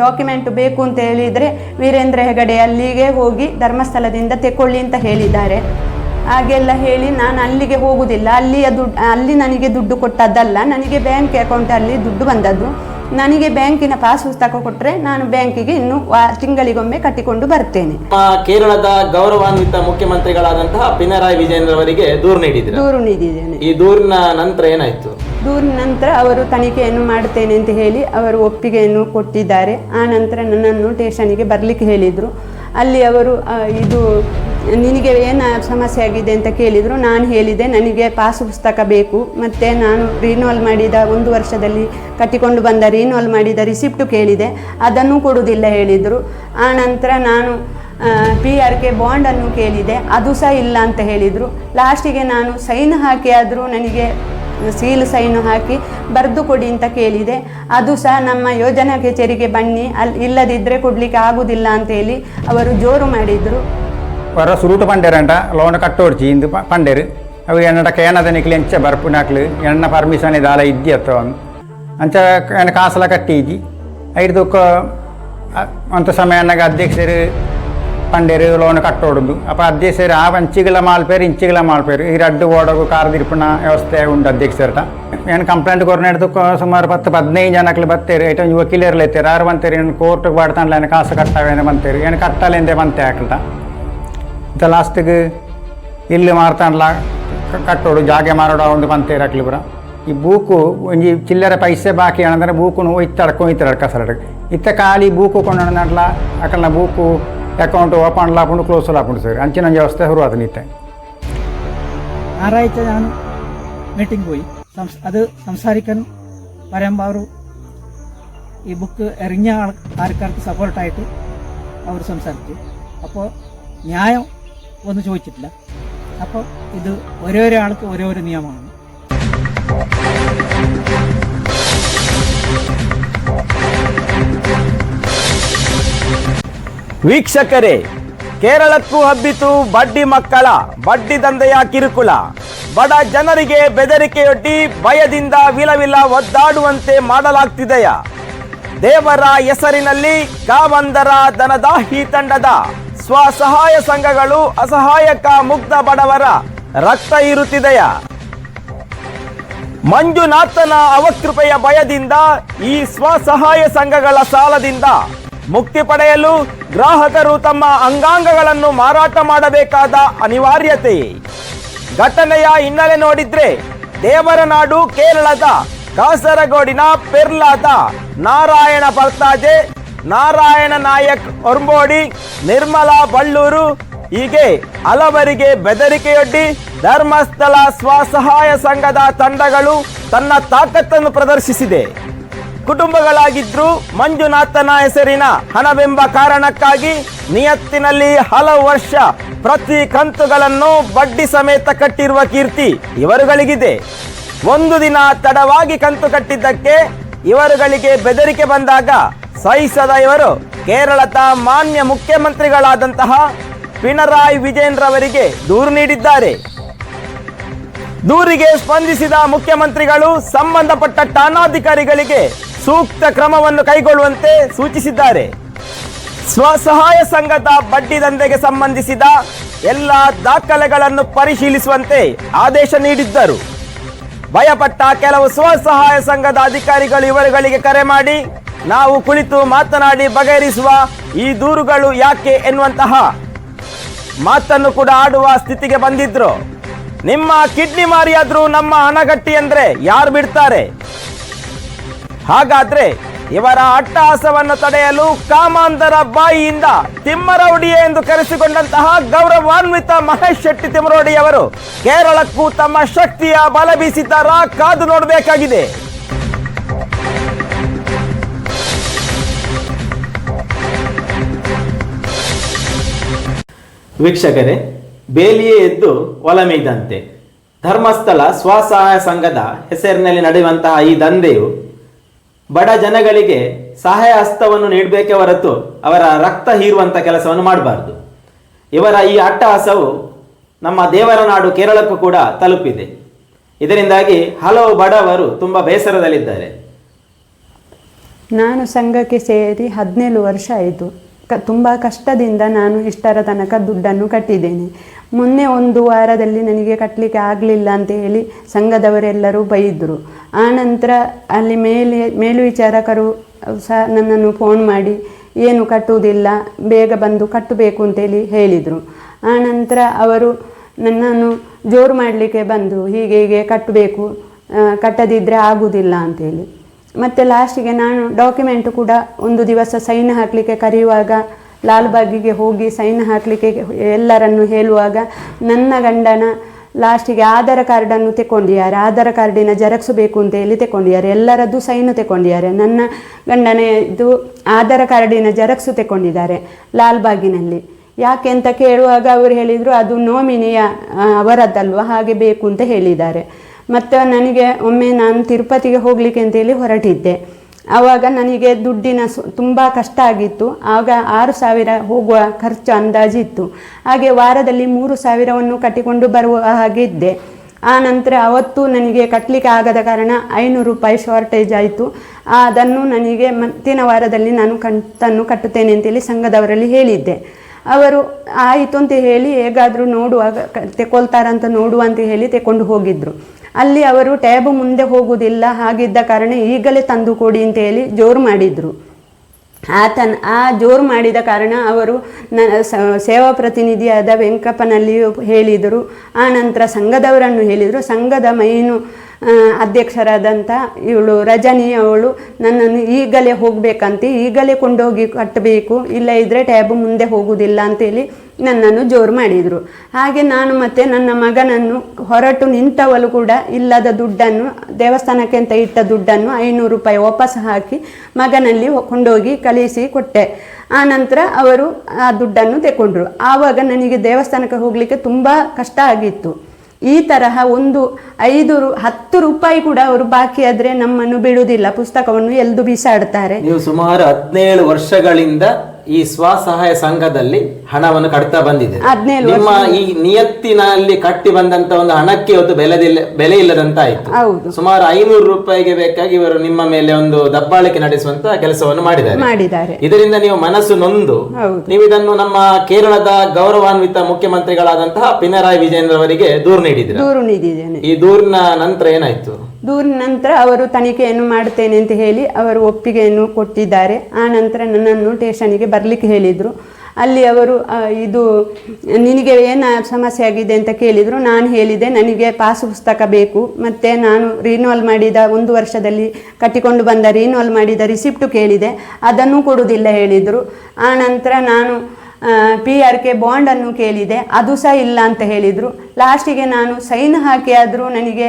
Document ಬೇಕು ಅಂತ ಹೇಳಿದರೆ ವೀರೇಂದ್ರ ಹೆಗಡೆ ಅಲ್ಲಿಗೆ ಹೋಗಿ ಧರ್ಮಸ್ಥಳದಿಂದ ತೆಕ್ಕೊಳ್ಳಿ ಅಂತ ಹೇಳಿದ್ದಾರೆ. ಹಾಗೆಲ್ಲ ಹೇಳಿ ನಾನು ಅಲ್ಲಿಗೆ ಹೋಗುವುದಿಲ್ಲ ಅಲ್ಲಿಯ ದುಡ್ಡು ಅಲ್ಲಿ ನನಗೆ ದುಡ್ಡು ಕೊಟ್ಟದ್ದಲ್ಲ. ನನಗೆ ಬ್ಯಾಂಕ್ ಅಕೌಂಟಲ್ಲಿ ದುಡ್ಡು ಬಂದದ್ದು. ನನಗೆ ಬ್ಯಾಂಕಿನ ಪಾಸ್ ಪುಸ್ತಕ ಕೊಟ್ಟರೆ ನಾನು ಬ್ಯಾಂಕಿಗೆ ಇನ್ನು ತಿಂಗಳಿಗೊಮ್ಮೆ ಕಟ್ಟಿಕೊಂಡು ಬರ್ತೇನೆ. ಕೇರಳದ ಗೌರವಾನ್ವಿತ ಮುಖ್ಯಮಂತ್ರಿಗಳಾದಂತಹ ಪಿನರಾಯಿ ವಿಜಯನ್ ಅವರಿಗೆ ದೂರು ದೂರು ನೀಡಿದ್ದೇನೆ. ಈ ದೂರಿನ ನಂತರ ಏನಾಯ್ತು? ದೂರಿನ ನಂತರ ಅವರು ತನಿಖೆಯನ್ನು ಮಾಡುತ್ತೇನೆ ಅಂತ ಹೇಳಿ ಅವರು ಒಪ್ಪಿಗೆಯನ್ನು ಕೊಟ್ಟಿದ್ದಾರೆ. ಆ ನಂತರ ನನ್ನನ್ನು ಟೇಷನಿಗೆ ಬರಲಿಕ್ಕೆ ಹೇಳಿದರು. ಅಲ್ಲಿ ಅವರು ಇದು, ನಿನಗೆ ಏನು ಸಮಸ್ಯೆ ಆಗಿದೆ ಅಂತ ಕೇಳಿದರು. ನಾನು ಹೇಳಿದೆ, ನನಗೆ ಪಾಸ್ ಪುಸ್ತಕ ಬೇಕು. ಮತ್ತು ನಾನು ರಿನ್ಯೂವಲ್ ಮಾಡಿದ ಒಂದು ವರ್ಷದಲ್ಲಿ ಕಟ್ಟಿಕೊಂಡು ಬಂದ ರಿನ್ಯೂವಲ್ ಮಾಡಿದ ರಿಸಿಪ್ಟು ಕೇಳಿದೆ. ಅದನ್ನು ಕೊಡುವುದಿಲ್ಲ ಹೇಳಿದರು. ಆ ನಂತರ ನಾನು ಪಿ ಆರ್ ಕೆ ಬಾಂಡನ್ನು ಕೇಳಿದೆ. ಅದು ಸಹ ಇಲ್ಲ ಅಂತ ಹೇಳಿದರು. ಲಾಸ್ಟಿಗೆ ನಾನು ಸೈನ್ ಹಾಕಿ ಆದರೂ ನನಗೆ ಸೀಲು ಸೈನು ಹಾಕಿ ಬರೆದು ಕೊಡಿ ಅಂತ ಕೇಳಿದೆ. ಅದು ಸಹ ನಮ್ಮ ಯೋಜನಾ ಕಚೇರಿಗೆ ಬನ್ನಿ. ಅಲ್ಲಿ ಇಲ್ಲದಿದ್ದರೆ ಕೊಡಲಿಕ್ಕೆ ಆಗುದಿಲ್ಲ ಅಂತೇಳಿ ಅವರು ಜೋರು ಮಾಡಿದರು. ವರ ಸುರುಟು ಪಂಡೇರಂಟ ಲೋನ್ ಕಟ್ಟೋಡ್ಚಿ ಇಂದು ಪಂಡೇರ್ ಪಂಡೇರು ಅವು ಎನ್ನಡ ಕೇನದ ನಿಕ್ಲಿ ಎಂಚ ಬರ್ಪು ನಾಕ್ಲು ಎಣ್ಣ ಪರ್ಮಿಷನ್ ಇದಾಲ ಇದ್ದಿಯತ್ತ ಅಂಚ ಎಣ್ಣ ಕಾಸಲ ಕಟ್ಟೀಜಿ ಐದು ಅಂತ ಸಮಯ ಅಧ್ಯಕ್ಷರು ಕಟ್ಟೋಡುದು ಅಪ್ಪ ಅಧ್ಯಕ್ಷರು ಆ ಅಂಚಿಗಳ ಮಾಲ್ಪೇರು ಇಂಚಿಗಳ ಮಾಲ್ಪೇರು ಈ ರಡ್ಡು ಓಡೋಗು ಕಾರ್ ದಿರ್ಪಣ ವ್ಯವಸ್ಥೆ ಉಂಟು ಅಧ್ಯಕ್ಷರಟ ಏನು ಕಂಪ್ಲೇಂಟ್ ಕೊರ್ನೆಡ್ದು ಸುಮಾರು ಪತ್ತು ಹದಿನೈದು ಜನಕ್ಲು ಬತ್ತೇರು ಐಟ ವಕೀಲರ್లు ಎತ್ತೇರು ಆರು ಬಂತೇರು ಏನು ಕೋರ್ಟ್ಗೆ ಬಾಡ್ತಾಂಡ್ಲ ಏನು ಕಾಸು ಕಟ್ಟಾವೇನೆ ಬಂತೇರು ಏನು ಕಟ್ಟಲೆಂದೆ ಬಂತೆ ಹಾಕಲ್ಟ ಇಂಥ ಲಾಸ್ಟಿಗೆ ಇಲ್ಲಿ ಮಾರ್ತಾಂಡ್ಲ ಕ- ಕಟ್ಟೋಡು ಜಾಗೆ ಮಾರೋಡು ಒಂದು ಪಂತೇರು ಹಾಕ್ಲಿ ಬರ ಈ ಬೂಕು ಒಂಜಿ ಚಿಲ್ಲರೆ ಪೈಸೆ ಬಾಕಿ ಅಂದ್ರೆ ಬೂಕು ಇತ್ತಡಕು ಇತ್ತಡ ಕಸರಡು ಇತ್ತ ಖಾಲಿ ಬೂಕು ಕೊಂಡಲ ಅಕಲ್ನ book ಅಕೌಂಟ್ ಓಪನ್ ಲಾಪುಂಡು ಕ್ಲೋಸ್ ಲಾಪುಂಡು ಸರ್ ಅಂಚಿನ ವ್ಯವಸ್ಥೆ ಶುರುವಾದ ನಿತ್ತೆ ഞായറാഴ്ച ഞാൻ മീറ്റിംഗ് പോയി സംസ് അത് സംസാരിക്കാൻ വരുമ്പോൾ അവർ ഈ ബുക്ക് എറിഞ്ഞ ആൾ ആൾക്കാർക്ക് സപ്പോർട്ടായിട്ട് അവർ സംസാരിച്ചു അപ്പോൾ ന്യായം ഒന്നും ചോദിച്ചിട്ടില്ല അപ്പോൾ ഇത് ഓരോരോ ആൾക്ക് ഓരോരോ നിയമമാണ് ವೀಕ್ಷಕರೇ, ಕೇರಳಕ್ಕೂ ಹಬ್ಬಿತು ಬಡ್ಡಿ ಮಕ್ಕಳ, ಬಡ್ಡಿ ದಂಧೆಯ ಕಿರುಕುಳ. ಬಡ ಜನರಿಗೆ ಬೆದರಿಕೆಯೊಡ್ಡಿ ಭಯದಿಂದ ವಿಲವಿಲ ಒದ್ದಾಡುವಂತೆ ಮಾಡಲಾಗ್ತಿದೆಯ. ದೇವರ ಹೆಸರಿನಲ್ಲಿ ಕಾವಂದರ ದನದಾಹಿ ತಂಡದ ಸ್ವಸಹಾಯ ಸಂಘಗಳು ಅಸಹಾಯಕ ಮುಗ್ಧ ಬಡವರ ರಕ್ತ ಇರುತ್ತಿದೆಯ. ಮಂಜುನಾಥನ ಅವಕೃಪೆಯ ಭಯದಿಂದ ಈ ಸ್ವಸಹಾಯ ಸಂಘಗಳ ಸಾಲದಿಂದ ಮುಕ್ತಿ ಪಡೆಯಲು ಗ್ರಾಹಕರು ತಮ್ಮ ಅಂಗಾಂಗಗಳನ್ನು ಮಾರಾಟ ಮಾಡಬೇಕಾದ ಅನಿವಾರ್ಯತೆ. ಘಟನೆಯ ಹಿನ್ನೆಲೆ ನೋಡಿದ್ರೆ ದೇವರನಾಡು, ಕೇರಳದ ಕಾಸರಗೋಡಿನ ಪೆರ್ಲಾದ ನಾರಾಯಣ ಪರ್ತಾಜೆ ನಾರಾಯಣ ನಾಯಕ್ ಹೊರ್ಬೋಡಿ, ನಿರ್ಮಲಾ ಬಳ್ಳೂರು ಹೀಗೆ ಹಲವರಿಗೆ ಬೆದರಿಕೆಯೊಡ್ಡಿ ಧರ್ಮಸ್ಥಳ ಸ್ವಸಹಾಯ ಸಂಘದ ತಂಡಗಳು ತನ್ನ ತಾಕತ್ತನ್ನು ಪ್ರದರ್ಶಿಸಿದೆ. ಕುಟುಂಬಗಳಾಗಿದ್ರು ಮಂಜುನಾಥನ ಹೆಸರಿನ ಹಣವೆಂಬ ಕಾರಣಕ್ಕಾಗಿ ನಿಯತ್ತಿನಲ್ಲಿ ಹಲವು ವರ್ಷ ಪ್ರತಿ ಕಂತುಗಳನ್ನು ಬಡ್ಡಿ ಸಮೇತ ಕಟ್ಟಿರುವ ಕೀರ್ತಿ ಇವರುಗಳಿಗಿದೆ. ಒಂದು ದಿನ ತಡವಾಗಿ ಕಂತು ಕಟ್ಟಿದ್ದಕ್ಕೆ ಇವರುಗಳಿಗೆ ಬೆದರಿಕೆ ಬಂದಾಗ ಸಹಿಸದ ಇವರು ಕೇರಳದ ಮಾನ್ಯ ಮುಖ್ಯಮಂತ್ರಿಗಳಾದಂತಹ ಪಿಣರಾಯಿ ವಿಜಯನ್ ರವರಿಗೆ ದೂರು ನೀಡಿದ್ದಾರೆ. ದೂರಿಗೆ ಸ್ಪಂದಿಸಿದ ಮುಖ್ಯಮಂತ್ರಿಗಳು ಸಂಬಂಧಪಟ್ಟ ಠಾಣಾಧಿಕಾರಿಗಳಿಗೆ ಸೂಕ್ತ ಕ್ರಮವನ್ನು ಕೈಗೊಳ್ಳುವಂತೆ ಸೂಚಿಸಿದ್ದಾರೆ. ಸ್ವಸಹಾಯ ಸಂಘದ ಬಡ್ಡಿ ದಂಧೆಗೆ ಸಂಬಂಧಿಸಿದ ಎಲ್ಲ ದಾಖಲೆಗಳನ್ನು ಪರಿಶೀಲಿಸುವಂತೆ ಆದೇಶ ನೀಡಿದ್ದರು. ಭಯಪಟ್ಟ ಕೆಲವು ಸ್ವಸಹಾಯ ಸಂಘದ ಅಧಿಕಾರಿಗಳು ಇವರುಗಳಿಗೆ ಕರೆ ಮಾಡಿ, ನಾವು ಕುಳಿತು ಮಾತನಾಡಿ ಬಗೆಹರಿಸುವ ಈ ದೂರುಗಳು ಯಾಕೆ ಎನ್ನುವಂತಹ ಮಾತನ್ನು ಕೂಡ ಆಡುವ ಸ್ಥಿತಿಗೆ ಬಂದಿದ್ರು. ನಿಮ್ಮ ಕಿಡ್ನಿ ಮಾರಿಯಾದ್ರೂ ನಮ್ಮ ಹಣಗಟ್ಟಿ ಅಂದ್ರೆ ಯಾರು ಬಿಡ್ತಾರೆ? ಹಾಗಾದ್ರೆ ಇವರ ಅಟ್ಟಹಾಸವನ್ನು ತಡೆಯಲು ಕಾಮಾಂಧರ ಬಾಯಿಯಿಂದ ತಿಮ್ಮರೌಡಿಯೇ ಎಂದು ಕರೆಸಿಕೊಂಡಂತಹ ಗೌರವಾನ್ವಿತ ಮಹೇಶ್ ಶೆಟ್ಟಿ ತಿಮ್ಮರೌಡಿಯವರು ಕೇರಳಕ್ಕೂ ತಮ್ಮ ಶಕ್ತಿಯ ಬಲ ಬೀಸಿದ್ದಾರ ಕಾದು ನೋಡಬೇಕಾಗಿದೆ. ವೀಕ್ಷಕರೇ, ಬೇಲಿಯೇ ಎದ್ದು ಒಲಮೆಯ್ದಂತೆ. ಧರ್ಮಸ್ಥಳ ಸ್ವಸಹಾಯ ಸಂಘದ ಹೆಸರಿನಲ್ಲಿ ನಡೆಯುವಂತಹ ಈ ದಂಧೆಯು ಬಡ ಜನಗಳಿಗೆ ಸಹಾಯ ಹಸ್ತವನ್ನು ನೀಡಬೇಕೇ ಹೊರತು ಅವರ ರಕ್ತ ಹೀರುವಂಥ ಕೆಲಸವನ್ನು ಮಾಡಬಾರದು. ಇವರ ಈ ಅಟ್ಟಹಾಸವು ನಮ್ಮ ದೇವರ ನಾಡು ಕೇರಳಕ್ಕೂ ಕೂಡ ತಲುಪಿದೆ. ಇದರಿಂದಾಗಿ ಹಲವು ಬಡವರು ತುಂಬ ಬೇಸರದಲ್ಲಿದ್ದಾರೆ. ನಾನು ಸಂಘಕ್ಕೆ ಸೇರಿ ಹದಿನೇಳು ವರ್ಷ ಆಯಿತು. ಕ ತುಂಬ ಕಷ್ಟದಿಂದ ನಾನು ಇಷ್ಟರ ತನಕ ದುಡ್ಡನ್ನು ಕಟ್ಟಿದ್ದೇನೆ. ಮೊನ್ನೆ ಒಂದು ವಾರದಲ್ಲಿ ನನಗೆ ಕಟ್ಟಲಿಕ್ಕೆ ಆಗಲಿಲ್ಲ ಅಂತ ಹೇಳಿ ಸಂಘದವರೆಲ್ಲರೂ ಬೈದರು. ಆನಂತರ ಅಲ್ಲಿ ಮೇಲೆ ಮೇಲ್ವಿಚಾರಕರು ಸಹ ನನ್ನನ್ನು ಫೋನ್ ಮಾಡಿ, ಏನು ಕಟ್ಟುವುದಿಲ್ಲ, ಬೇಗ ಬಂದು ಕಟ್ಟಬೇಕು ಅಂತೇಳಿ ಹೇಳಿದರು. ಆನಂತರ ಅವರು ನನ್ನನ್ನು ಜೋರು ಮಾಡಲಿಕ್ಕೆ ಬಂದರು. ಹೀಗೆ ಹೀಗೆ ಕಟ್ಟಬೇಕು ಕಟ್ಟದಿದ್ದರೆ ಆಗುವುದಿಲ್ಲ ಅಂತೇಳಿ ಮತ್ತು ಲಾಸ್ಟಿಗೆ ನಾನು ಡಾಕ್ಯುಮೆಂಟ್ ಕೂಡ ಒಂದು ದಿವಸ ಸೈನ್ ಹಾಕಲಿಕ್ಕೆ ಕರೆಯುವಾಗ, ಲಾಲ್ಬಾಗಿಗೆ ಹೋಗಿ ಸೈನ್ ಹಾಕಲಿಕ್ಕೆ ಎಲ್ಲರನ್ನು ಹೇಳುವಾಗ, ನನ್ನ ಗಂಡನ ಲಾಸ್ಟಿಗೆ ಆಧಾರ್ ಕಾರ್ಡನ್ನು ತೆಕೊಂಡಿದ್ದಾರೆ ಆಧಾರ್ ಕಾರ್ಡಿನ ಜೆರಾಕ್ಸ್ ಬೇಕು ಅಂತ ಹೇಳಿ ತೆಕೊಂಡಿದ್ದಾರೆ ಎಲ್ಲರದ್ದು ಸೈನು ತೆಕೊಂಡಿದ್ದಾರೆ ನನ್ನ ಗಂಡನ ಇದು ಆಧಾರ್ ಕಾರ್ಡಿನ ಜೆರಾಕ್ಸು ತೆಕೊಂಡಿದ್ದಾರೆ ಲಾಲ್ಬಾಗಿನಲ್ಲಿ. ಯಾಕೆ ಅಂತ ಕೇಳುವಾಗ ಅವರು ಹೇಳಿದರು, ಅದು ನೋಮಿನಿಯ ಅವರದ್ದಲ್ವ? ಹಾಗೆ ಬೇಕು ಅಂತ ಹೇಳಿದ್ದಾರೆ. ಮತ್ತು ನನಗೆ ಒಮ್ಮೆ ನಾನು ತಿರುಪತಿಗೆ ಹೋಗಲಿಕ್ಕೆ ಅಂತೇಳಿ ಹೊರಟಿದ್ದೆ. ಆವಾಗ ನನಗೆ ದುಡ್ಡಿನ ಸು, ತುಂಬ ಕಷ್ಟ ಆಗಿತ್ತು. ಆಗ ಆರು ಸಾವಿರ ಹೋಗುವ ಖರ್ಚು ಅಂದಾಜಿತ್ತು ಹಾಗೆ ವಾರದಲ್ಲಿ ಮೂರು ಸಾವಿರವನ್ನು ಕಟ್ಟಿಕೊಂಡು ಬರುವ ಹಾಗೆ ಇದ್ದೆ. ಆ ನಂತರ ಅವತ್ತು ನನಗೆ ಕಟ್ಟಲಿಕ್ಕೆ ಆಗದ ಕಾರಣ ಐನೂರು ರೂಪಾಯಿ ಶಾರ್ಟೇಜ್ ಆಯಿತು. ಅದನ್ನು ನನಗೆ ಮತ್ತಿನ ವಾರದಲ್ಲಿ ನಾನು ಕಂತನ್ನು ಕಟ್ಟುತ್ತೇನೆ ಅಂತೇಳಿ ಸಂಘದವರಲ್ಲಿ ಹೇಳಿದ್ದೆ. ಅವರು ಆಯಿತು ಅಂತ ಹೇಳಿ ಹೇಗಾದರೂ ನೋಡುವಾಗ, ತೆಕೊಳ್ತಾರಂತ ನೋಡುವ ಅಂತ ಹೇಳಿ ತೆಕೊಂಡು ಹೋಗಿದ್ರು. ಅಲ್ಲಿ ಅವರು ಟ್ಯಾಬ್ ಮುಂದೆ ಹೋಗುವುದಿಲ್ಲ. ಹಾಗಿದ್ದ ಕಾರಣ ಈಗಲೇ ತಂದು ಕೊಡಿ ಅಂತ ಹೇಳಿ ಜೋರು ಮಾಡಿದರು. ಆತನ, ಆ ಜೋರು ಮಾಡಿದ ಕಾರಣ ಅವರು ನ ಸೇವಾ ಪ್ರತಿನಿಧಿಯಾದ ವೆಂಕಪ್ಪನಲ್ಲಿಯೂ ಹೇಳಿದರು. ಆ ನಂತರ ಸಂಘದವರನ್ನು ಹೇಳಿದರು. ಸಂಘದ ಮೈನು ಅಧ್ಯಕ್ಷರಾದಂಥ ಇವಳು ರಜನಿ ಅವಳು ನನ್ನನ್ನು ಈಗಲೇ ಹೋಗಬೇಕಂತ, ಈಗಲೇ ಕೊಂಡೋಗಿ ಕಟ್ಟಬೇಕು, ಇಲ್ಲ ಇದ್ದರೆ ಟ್ಯಾಬ್ ಮುಂದೆ ಹೋಗುವುದಿಲ್ಲ ಅಂತೇಳಿ ನನ್ನನ್ನು ಜೋರು ಮಾಡಿದರು. ಹಾಗೆ ನಾನು ಮತ್ತೆ ನನ್ನ ಮಗನನ್ನು ಹೊರಟು ನಿಂತವಳು ಕೂಡ ಇಲ್ಲದ ದುಡ್ಡನ್ನು, ದೇವಸ್ಥಾನಕ್ಕೆ ಅಂತ ಇಟ್ಟ ದುಡ್ಡನ್ನು ಐನೂರು ರೂಪಾಯಿ ವಾಪಸ್ ಹಾಕಿ ಮಗನಲ್ಲಿ ಕೊಂಡೋಗಿ ಕಳಿಸಿ ಕೊಟ್ಟೆ. ಆ ನಂತರ ಅವರು ಆ ದುಡ್ಡನ್ನು ತೆಕೊಂಡ್ರು. ಆವಾಗ ನನಗೆ ದೇವಸ್ಥಾನಕ್ಕೆ ಹೋಗಲಿಕ್ಕೆ ತುಂಬ ಕಷ್ಟ ಆಗಿತ್ತು. ಈ ತರಹ ಒಂದು ಐದು ಹತ್ತು ರೂಪಾಯಿ ಕೂಡ ಅವರು ಬಾಕಿ ಆದ್ರೆ ನಮ್ಮನ್ನು ಬಿಡುವುದಿಲ್ಲ. ಪುಸ್ತಕವನ್ನು ಎಲ್ದು ಬಿಸಾಡ್ತಾರೆ. ನೀವು ಸುಮಾರು ಹದಿನೇಳು ವರ್ಷಗಳಿಂದ ಈ ಸ್ವಸಹಾಯ ಸಂಘದಲ್ಲಿ ಹಣವನ್ನು ಕಟ್ತಾ ಬಂದಿದೆ. ನಿಮ್ಮ ಈ ನಿಯತ್ತಿನಲ್ಲಿ ಕಟ್ಟಿ ಬಂದಂತ ಒಂದು ಹಣಕ್ಕೆ ಒಂದು ಬೆಲೆದಿಲ್ಲ ಬೆಲೆ ಇಲ್ಲದಂತ ಆಯ್ತು ಸುಮಾರು ಐನೂರು ರೂಪಾಯಿಗೆ ಬೇಕಾಗಿ ಇವರು ನಿಮ್ಮ ಮೇಲೆ ಒಂದು ದಬ್ಬಾಳಿಕೆ ನಡೆಸುವಂತ ಕೆಲಸವನ್ನು ಮಾಡಿದ್ದಾರೆ. ಮಾಡಿದ್ದಾರೆ. ಇದರಿಂದ ನೀವು ಮನಸ್ಸು ನೊಂದು. ನೀವು ಇದನ್ನು ನಮ್ಮ ಕೇರಳದ ಗೌರವಾನ್ವಿತ ಮುಖ್ಯಮಂತ್ರಿಗಳಾದಂತಹ ಪಿನರಾಯಿ ವಿಜಯನ್ ಅವರಿಗೆ ದೂರು ನೀಡಿದ್ರೆ ಈ ದೂರಿನ ನಂತರ ಏನಾಯ್ತು? ದೂರಿನ ನಂತರ ಅವರು ತನಿಖೆಯನ್ನು ಮಾಡ್ತೇನೆ ಅಂತ ಹೇಳಿ ಅವರು ಒಪ್ಪಿಗೆಯನ್ನು ಕೊಟ್ಟಿದ್ದಾರೆ. ಆ ನಂತರ ನನ್ನನ್ನು ಟೇಷನಿಗೆ ಬರಲಿಕ್ಕೆ ಹೇಳಿದರು. ಅಲ್ಲಿ ಅವರು ಇದು ನಿನಗೆ ಏನು ಸಮಸ್ಯೆ ಆಗಿದೆ ಅಂತ ಕೇಳಿದರು. ನಾನು ಹೇಳಿದೆ, ನನಗೆ ಪಾಸ್ ಪುಸ್ತಕ ಬೇಕು. ಮತ್ತು ನಾನು ರಿನ್ಯೂವಲ್ ಮಾಡಿದ ಒಂದು ವರ್ಷದಲ್ಲಿ ಕಟ್ಟಿಕೊಂಡು ಬಂದ ರಿನ್ಯೂವಲ್ ಮಾಡಿದ ರಿಸಿಪ್ಟು ಕೇಳಿದೆ. ಅದನ್ನು ಕೊಡುವುದಿಲ್ಲ ಹೇಳಿದರು. ಆ ನಂತರ ನಾನು ಪಿ ಆರ್ ಕೆ ಬಾಂಡನ್ನು ಕೇಳಿದೆ. ಅದು ಸಹ ಇಲ್ಲ ಅಂತ ಹೇಳಿದರು. ಲಾಸ್ಟಿಗೆ ನಾನು ಸೈನ್ ಹಾಕಿ ಆದರೂ ನನಗೆ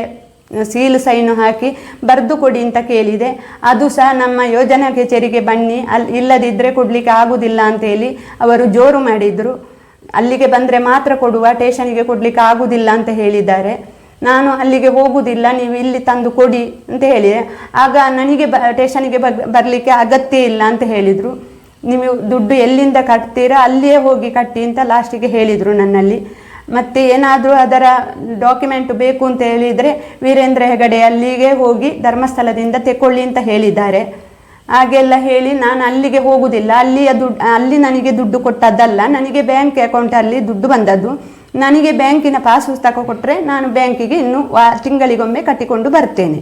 ಸೀಲ್ ಸೈನು ಹಾಕಿ ಬರೆದು ಕೊಡಿ ಅಂತ ಕೇಳಿದೆ. ಅದು ಸಹ ನಮ್ಮ ಯೋಜನಾ ಕಚೇರಿಗೆ ಬನ್ನಿ. ಅಲ್ಲಿ ಇಲ್ಲದಿದ್ದರೆ ಕೊಡಲಿಕ್ಕೆ ಆಗುವುದಿಲ್ಲ ಅಂತೇಳಿ ಅವರು ಜೋರು ಮಾಡಿದರು. ಅಲ್ಲಿಗೆ ಬಂದರೆ ಮಾತ್ರ ಕೊಡುವ ಟೇಷನಿಗೆ ಕೊಡಲಿಕ್ಕೆ ಆಗುವುದಿಲ್ಲ ಅಂತ ಹೇಳಿದ್ದಾರೆ. ನಾನು ಅಲ್ಲಿಗೆ ಹೋಗುವುದಿಲ್ಲ ನೀವು ಇಲ್ಲಿ ತಂದು ಕೊಡಿ ಅಂತ ಹೇಳಿದೆ. ಆಗ ನನಗೆ ಬ ಟೇಷನಿಗೆ ಬರಲಿಕ್ಕೆ ಅಗತ್ಯ ಇಲ್ಲ ಅಂತ ಹೇಳಿದರು. ನೀವು ದುಡ್ಡು ಎಲ್ಲಿಂದ ಕಟ್ತೀರಾ, ಅಲ್ಲಿಯೇ ಹೋಗಿ ಕಟ್ಟಿ ಅಂತ ಲಾಸ್ಟಿಗೆ ಹೇಳಿದರು ನನ್ನಲ್ಲಿ. ಮತ್ತು ಏನಾದರೂ ಅದರ ಡಾಕ್ಯುಮೆಂಟ್ ಬೇಕು ಅಂತ ಹೇಳಿದರೆ ವೀರೇಂದ್ರ ಹೆಗಡೆ ಅಲ್ಲಿಗೆ ಹೋಗಿ ಧರ್ಮಸ್ಥಳದಿಂದ ತೆಕೊಳ್ಳಿ ಅಂತ ಹೇಳಿದ್ದಾರೆ. ಹಾಗೆಲ್ಲ ಹೇಳಿ ನಾನು ಅಲ್ಲಿಗೆ ಹೋಗುವುದಿಲ್ಲ ಅಲ್ಲಿಯ ದುಡ್ಡು, ಅಲ್ಲಿ ನನಗೆ ದುಡ್ಡು ಕೊಟ್ಟದ್ದಲ್ಲ. ನನಗೆ ಬ್ಯಾಂಕ್ ಅಕೌಂಟಲ್ಲಿ ದುಡ್ಡು ಬಂದದ್ದು. ನನಗೆ ಬ್ಯಾಂಕಿನ ಪಾಸ್ ಪುಸ್ತಕ ಕೊಟ್ಟರೆ ನಾನು ಬ್ಯಾಂಕಿಗೆ ಇನ್ನು ವಾ, ತಿಂಗಳಿಗೊಮ್ಮೆ ಕಟ್ಟಿಕೊಂಡು ಬರ್ತೇನೆ.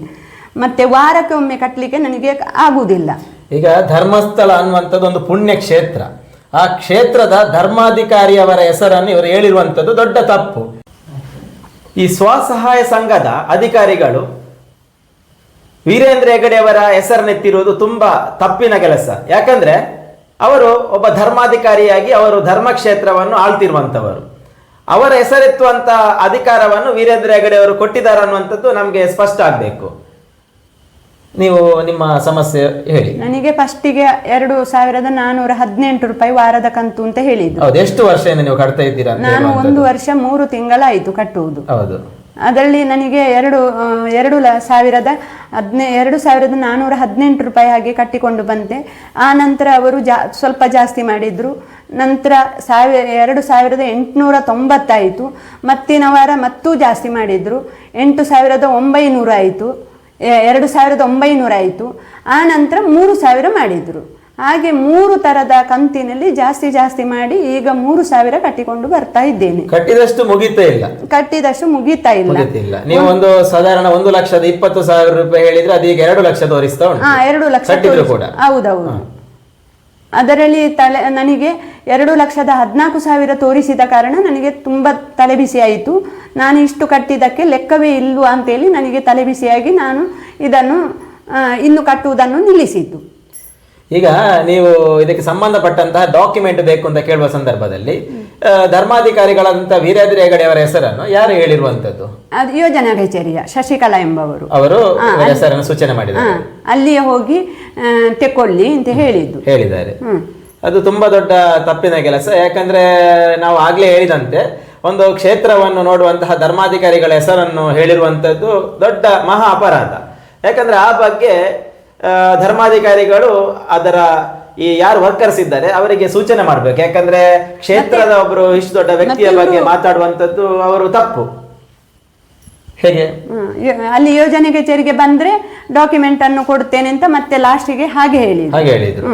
ಮತ್ತೆ ವಾರಕ್ಕೆ ಒಮ್ಮೆ ಕಟ್ಟಲಿಕ್ಕೆ ನನಗೆ ಆಗುವುದಿಲ್ಲ ಈಗ ಧರ್ಮಸ್ಥಳ ಅನ್ನುವಂಥದ್ದು ಒಂದು ಪುಣ್ಯ ಕ್ಷೇತ್ರ ಆ ಕ್ಷೇತ್ರದ ಧರ್ಮಾಧಿಕಾರಿಯವರ ಹೆಸರನ್ನು ಇವರು ಹೇಳಿರುವಂಥದ್ದು ದೊಡ್ಡ ತಪ್ಪು. ಈ ಸ್ವಸಹಾಯ ಸಂಘದ ಅಧಿಕಾರಿಗಳು ವೀರೇಂದ್ರ ಹೆಗಡೆ ಅವರ ಹೆಸರನ್ನೆತ್ತಿರುವುದು ತುಂಬಾ ತಪ್ಪಿನ ಕೆಲಸ. ಯಾಕಂದ್ರೆ ಅವರು ಒಬ್ಬ ಧರ್ಮಾಧಿಕಾರಿಯಾಗಿ ಅವರು ಧರ್ಮಕ್ಷೇತ್ರವನ್ನು ಆಳ್ತಿರುವಂತವರು ಅವರ ಹೆಸರೆತ್ತುವಂಥ ಅಧಿಕಾರವನ್ನು ವೀರೇಂದ್ರ ಹೆಗಡೆ ಅವರು ಕೊಟ್ಟಿದ್ದಾರೆ ಅನ್ನುವಂಥದ್ದು ನಮಗೆ ಸ್ಪಷ್ಟ ಆಗಬೇಕು. ನೀವು ನಿಮ್ಮ ಸಮಸ್ಯೆ ಹೇಳಿ. ನನಗೆ ಫಸ್ಟಿಗೆ ಎರಡು ಸಾವಿರದ ನಾನೂರ ಹದಿನೆಂಟು ರೂಪಾಯಿ ವಾರದ ಕಂತು ಅಂತ ಹೇಳಿದ್ರು. ಹೌದು ಎಷ್ಟು ವರ್ಷದಿಂದ ನೀವು ಕಟ್ತಾ ಇದ್ದೀರಾ ಅಂತ ನಾನು ಹೇಳುವಂಥದ್ದು? ಒಂದು ವರ್ಷ ಮೂರು ತಿಂಗಳಾಯಿತು ಕಟ್ಟುವುದು. ಹೌದು. ಅದರಲ್ಲಿ ನನಗೆ ಎರಡು ಆ, ಎರಡು ಲ ಸಾವಿರದ ಹದಿನೇ ಎರಡು ಸಾವಿರದ ನಾನ್ನೂರ ಹದಿನೆಂಟು ರೂಪಾಯಿ ಹಾಗೆ ಕಟ್ಟಿಕೊಂಡು ಬಂದೆ. ಆ ನಂತರ ಅವರು ಜಾ ಸ್ವಲ್ಪ ಜಾಸ್ತಿ ಮಾಡಿದರು. ನಂತರ ಸಾವಿರ ಎರಡು ಸಾವಿರದ ಎಂಟುನೂರ ತೊಂಬತ್ತಾಯಿತು. ಮತ್ತಿನ ವಾರ ಮತ್ತೂ ಜಾಸ್ತಿ ಮಾಡಿದರು. ಎಂಟು ಸಾವಿರದ ಒಂಬೈನೂರು ಆಯಿತು ಎರಡು ಸಾವಿರದ ಒಂಬೈನೂರ ಆಯಿತು. ಆ ನಂತರ ಮೂರು ಸಾವಿರ ಮಾಡಿದರು. ಹಾಗೆ ಮೂರು ತರದ ಕಂತಿನಲ್ಲಿ ಜಾಸ್ತಿ ಜಾಸ್ತಿ ಮಾಡಿ ಈಗ ಮೂರು ಸಾವಿರ ಕಟ್ಟಿಕೊಂಡು ಬರ್ತಾ ಇದ್ದೇನೆ. ಕಟ್ಟಿದಷ್ಟು ಮುಗಿತಾ ಇಲ್ಲ. ಕಟ್ಟಿದಷ್ಟು ಮುಗಿತಾ ಇಲ್ಲ. ನೀವು ಒಂದು ಸಾಧಾರಣ ಒಂದು ಲಕ್ಷದ ಇಪ್ಪತ್ತು ಸಾವಿರ ರೂಪಾಯಿ ಹೇಳಿದ್ರೆ ಅದೀಗ ಎರಡು ಲಕ್ಷ ತೋರಿಸ್ತಾ ಉಂಟು. ಹಾ ಎರಡು ಲಕ್ಷ ಹೌದೌದು. ಅದರಲ್ಲಿ ತಲೆ ನನಗೆ ಎರಡು ಲಕ್ಷದ ಹದಿನಾಲ್ಕು ಸಾವಿರ ತೋರಿಸಿದ ಕಾರಣ ನನಗೆ ತುಂಬ ತಲೆಬಿಸಿಯಾಯಿತು ನಾನು ಇಷ್ಟು ಕಟ್ಟಿದ್ದಕ್ಕೆ ಲೆಕ್ಕವೇ ಇಲ್ವಾ ಅಂತೇಳಿ ನನಗೆ ತಲೆಬಿಸಿಯಾಗಿ ನಾನು ಇದನ್ನು ಇನ್ನು ಕಟ್ಟುವುದನ್ನು ನಿಲ್ಲಿಸಿದ್ದು. ಈಗ ನೀವು ಇದಕ್ಕೆ ಸಂಬಂಧಪಟ್ಟಂತಹ ಡಾಕ್ಯುಮೆಂಟ್ ಬೇಕು ಅಂತ ಕೇಳುವ ಸಂದರ್ಭದಲ್ಲಿ ಧರ್ಮಾಧಿಕಾರಿಗಳಂತ ವೀರಾದ್ರಿ ಹೆಗಡೆ ಅವರ ಹೆಸರನ್ನು ಯಾರು ಹೇಳಿರುವಂತದ್ದು ಅದು ಯೋಜನಾ ಕಚೇರಿಯ ಶಶಿಕಲಾ ಎಂಬವರು. ಅವರು ಹೆಸರನ್ನು ಸೂಚನೆ ಮಾಡಿದ್ದಾರೆ. ಅಲ್ಲಿಯೇ ಹೋಗಿ ತೆಕ್ಕೊಳ್ಳಿ ಅಂತ ಹೇಳಿದ್ದು. ಹೇಳಿದ್ದಾರೆ. ಅದು ತುಂಬಾ ದೊಡ್ಡ ತಪ್ಪಿನ ಕೆಲಸ. ಯಾಕಂದ್ರೆ ನಾವು ಆಗ್ಲೇ ಹೇಳಿದಂತೆ ಒಂದು ಕ್ಷೇತ್ರವನ್ನು ನೋಡುವಂತಹ ಧರ್ಮಾಧಿಕಾರಿಗಳ ಹೆಸರನ್ನು ಹೇಳಿರುವಂತದ್ದು ದೊಡ್ಡ ಮಹಾ ಅಪರಾಧ. ಯಾಕಂದ್ರೆ ಆ ಬಗ್ಗೆ ಧರ್ಮಾಧಿಕಾರಿಗಳು ಅದರ ಈ ಯಾರು ವರ್ಕರ್ಸ್ ಇದ್ದಾರೆ ಅವರಿಗೆ ಸೂಚನೆ ಮಾಡ್ಬೇಕು. ಯಾಕಂದ್ರೆ ಕ್ಷೇತ್ರದ ಒಬ್ರು ಇಷ್ಟು ದೊಡ್ಡ ವ್ಯಕ್ತಿಯ ಬಗ್ಗೆ ಮಾತಾಡುವಂತದ್ದು ಅವರು ತಪ್ಪು. ಹೇಗೆ. ಅಲ್ಲಿ ಯೋಜನೆ ಕಚೇರಿಗೆ ಬಂದ್ರೆ ಡಾಕ್ಯುಮೆಂಟ್ ಅನ್ನು ಕೊಡ್ತೇನೆ ಅಂತ ಮತ್ತೆ ಲಾಸ್ಟಿಗೆ ಹಾಗೆ ಹೇಳಿದ್ರು. ಹಾಗೆ ಹೇಳಿದ್ರು.